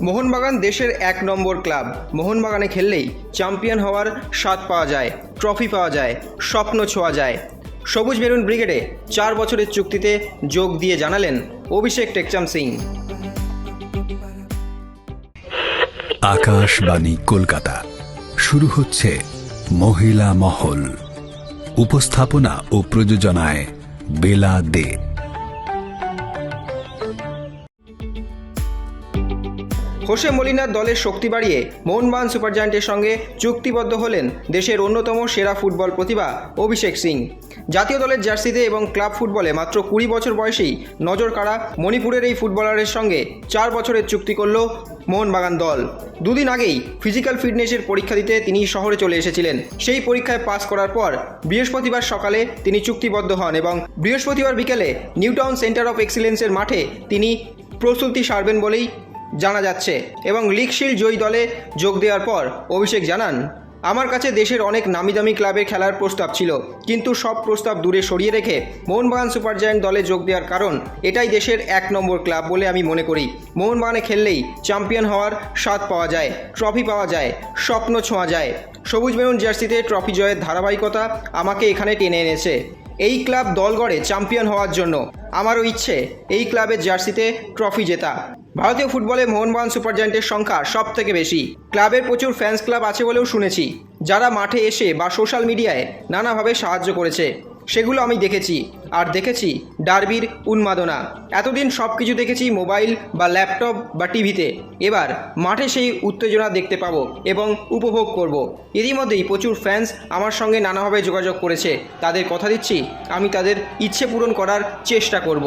মোহনবাগান দেশের এক নম্বর club. মোহনবাগানে খেললেই champion হওয়ার স্বাদ পাওয়া যায়, ট্রফি পাওয়া যায়, স্বপ্ন ছোঁয়া যায়। সবুজ মেরুন ব্রিগেডে চার বছরের চুক্তিতে যোগ দিয়ে জানালেন অভিষেক টেকচাম সিং। আকাশবাণী কলকাতা। শুরু হচ্ছে মহিলা মহল। উপস্থাপনা ও প্রযোজনায় বেলা দে হোসে মলিনার দলের শক্তি বাড়িয়ে মোহনবাগান সুপার জায়ান্টের সঙ্গে চুক্তিবদ্ধ হলেন দেশের অন্যতম সেরা ফুটবল প্রতিভা অভিষেক সিং। জাতীয় দলের জার্সিতে এবং ক্লাব ফুটবলে মাত্র কুড়ি বছর বয়সেই নজর কাড়া মণিপুরের এই ফুটবলারের সঙ্গে চার বছরের চুক্তি করল মোহনবাগান দল। দুদিন আগেই ফিজিক্যাল ফিটনেসের পরীক্ষা দিতে তিনি শহরে চলে এসেছিলেন। সেই পরীক্ষায় পাস করার পর বৃহস্পতিবার সকালে তিনি চুক্তিবদ্ধ হন এবং বৃহস্পতিবার বিকেলে নিউটাউন সেন্টার অফ এক্সিলেন্সের মাঠে তিনি প্রস্তুতি সারবেন বলেই জানা যাচ্ছে এবং লিগ জয়ী দলে যোগ দেওয়ার পর অভিষেক জানান, আমার কাছে দেশের অনেক নামি দামি ক্লাবে খেলার প্রস্তাব ছিল, কিন্তু সব প্রস্তাব দূরে সরিয়ে রেখে মোহনবাগান সুপার জায়ান্ট দলে যোগ দেওয়ার কারণ এটাই দেশের এক নম্বর ক্লাব বলে আমি মনে করি। মোহনবাগানে খেললেই চ্যাম্পিয়ন হওয়ার স্বাদ পাওয়া যায়, ট্রফি পাওয়া যায়, স্বপ্ন ছোঁয়া যায়। সবুজ মেরুন জার্সিতে ট্রফি জয়ের ধারাবাহিকতা আমাকে এখানে টেনে এনেছে। এই ক্লাব দল গড়ে চ্যাম্পিয়ন হওয়ার জন্য। আমারও ইচ্ছে এই ক্লাবের জার্সিতে ট্রফি জেতা। ভারতীয় ফুটবলে মোহনবাগান সুপার জায়ান্টের সংখ্যা সব থেকে বেশি। ক্লাবের প্রচুর ফ্যান্স ক্লাব আছে বলেও শুনেছি। যারা মাঠে এসে বা সোশ্যাল মিডিয়ায় নানাভাবে সাহায্য করেছে, সেগুলো আমি দেখেছি। আর দেখেছি ডার্বির উন্মাদনা। এতদিন সব কিছু দেখেছি মোবাইল বা ল্যাপটপ বা টিভিতে। এবার মাঠে সেই উত্তেজনা দেখতে পাবো এবং উপভোগ করব। ইতিমধ্যেই প্রচুর ফ্যান্স আমার সঙ্গে নানাভাবে যোগাযোগ করেছে। তাদের কথা দিচ্ছি, আমি তাদের ইচ্ছে পূরণ করার চেষ্টা করব।